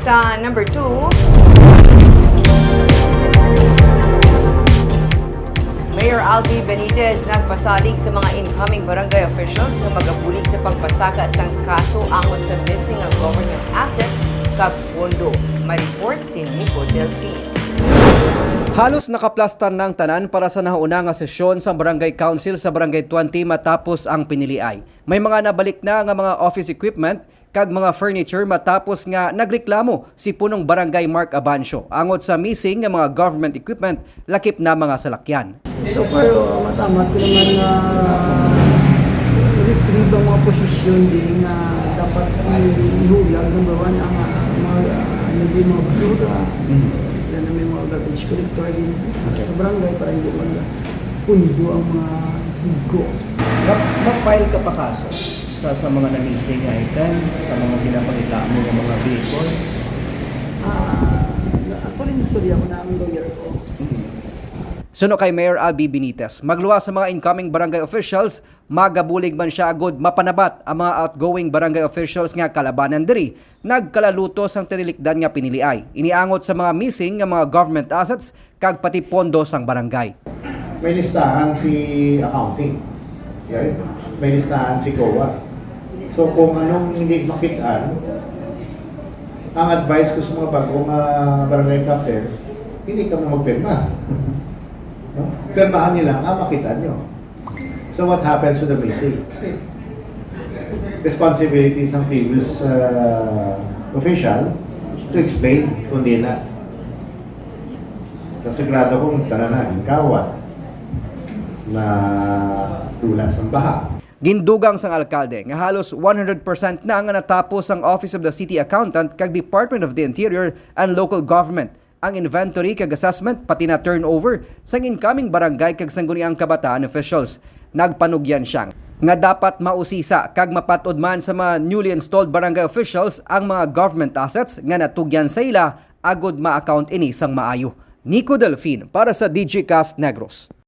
Sa number 2, Mayor Albi Benitez nagpasalig sa mga incoming barangay officials nga magabulig sa pagpasaka sang kaso angon sa missing ang government assets kag pondo. Ma-report si Nico Delfin. Halos nakaplastan ng tanan para sa nauna nga sesyon sa Barangay Council sa Barangay 20 matapos ang piniliay. May mga nabalik na nga mga office equipment kag mga furniture matapos nga nagreklamo si punong Barangay Mark Abancio angot sa missing nga mga government equipment lakip na mga salakyan. So kayo, matamat ko naman na retrieve ang mga posisyon din na dapat ihulag. Number one, ang ah, mga, ano din, mga basura. Yan na may mga garbage collector din sa barangay para hindi man pundo ang mga higo. Ma-file ka pa kaso sa, sa mga na-missing items, sa mga pinapareklamo ng mga vehicles? Ah, ako rin istorya ko na ang lawyer ko. Suno kay Mayor Albi Benitez, magluwa sa mga incoming barangay officials, magabulig man siya agod mapanabat ang mga outgoing barangay officials nga kalabanan diri, nagkalaluto sang tinilikdan nga piniliay. Iniangot sa mga missing nga mga government assets kag pati pondo sang barangay. may listahan si accounting. May listahan si COA. So kung anong hindi makitaan, ang advice ko sa mga bagong uh, barangay captains, hindi ka na magpirma. No? Pirmahan nyo lang, ah, makitaan nyo. So what happens to the missing? Responsibilities ng previous uh, official to explain kung di na. Sa sagrado kong tananan, kawat na tula sa baha. Gindugang sang alkalde nga halos 100% na nga natapos ang Office of the City Accountant kag Department of the Interior and Local Government ang inventory kag assessment pati na turnover sang incoming barangay kag sangguniang kabataan officials. Nagpanugyan siyang nga dapat mausisa kag mapatod man sa mga newly installed barangay officials ang mga government assets nga natugyan sa ila agod ma-account ini sang maayo. Nico Delfin para sa DG Cast Negros.